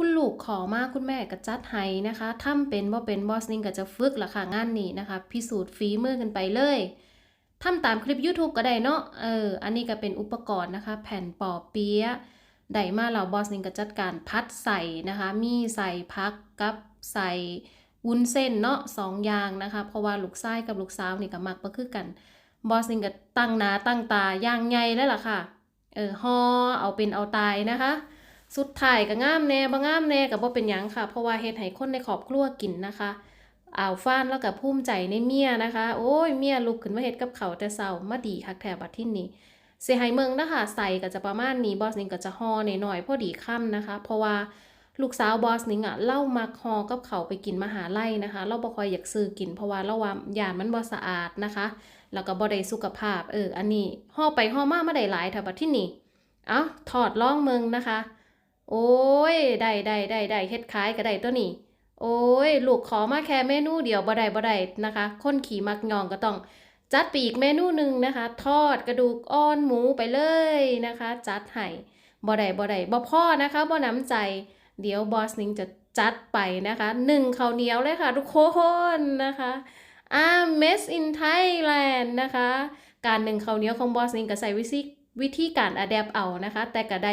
คุณลูกขอมาคุณแม่ก็จัดให้นะคะทำเป็นบ่เป็นบอสนิงก็จะฝึกละค่ะงานนี้นะคะ พิสูจน์ฝีมือกันไปเลยทำตามคลิป YouTube ก็ได้เนาะเอออันนี้ก็เป็นอุปกรณ์นะคะ แผ่นปอเปี๊ยะได้มาแล้วบอสนิงก็จัดการพัดใส่นะคะ มีใส่พักกับใส่วุ้นเส้นเนาะสองอย่างนะคะ เพราะว่าลูกชายกับลูกสาวนี่ก็มักบ่คือกันบอสนิงก็ตั้งหนาตั้งตาอย่างใหญ่แล้วล่ะค่ะ เออห่อเอาเป็นเอาตายนะคะ สุดท้ายก็งามแน่บ่งามแน่ก็บ่เป็นหยังค่ะ เพราะว่าเฮ็ดให้คนในครอบครัวกินนะคะอ่าวฟ้านแล้วก็ภูมิใจในเมียนะคะ โอ้ยเมียลุกขึ้นมาเฮ็ดกับเขาแต่เช้ามาดีคักแท้บัดที่นี้สิให้เมืองนะคะใส่ก็จะประมาณนี้บอสนิงก็จะห่อหน่อยๆพอดีค่ำนะคะ เพราะว่าลูกสาวบอสนิงอะเล่ามักห่อกับเขาไปกินมหาไลัยนะคะ เราบ่คอยอยากซื้อกินเพราะว่าเราว่ายานมันบ่สะอาดนะคะ แล้วก็บ่ได้สุขภาพเอออันนี้ห่อไปห่อมาไมาได้หลายแถวบัดที่นี่ เอ้าถอดล่องเมืองนะคะ โอ้ยได้ได้ได้ได้เฮ็ดขายก็ได้ตัวนี้ โอ้ยลูกขอมาแค่เมนูเดียวบ่ได้บ่ได้นะคะ คนขี่มักยองก็ต้อง จัดไปอีกเมนูหนึ่งนะคะ ทอดกระดูกอ่อนหมูไปเลยนะคะ จัดให้บ่ได้บ่ได้บ่พ่อนะคะบ่น้ำใจ เดี๋ยวบอสนิงจะจัดไปนะคะหนึ่งข้าวเหนียวเลยค่ะทุกคนนะคะอ่า Made in Thailand นะคะ การหนึ่งข้าวเหนียวของบอสนิงก็ใส่วิธีวิธีการอะแดปเอานะคะ แต่ก็ได้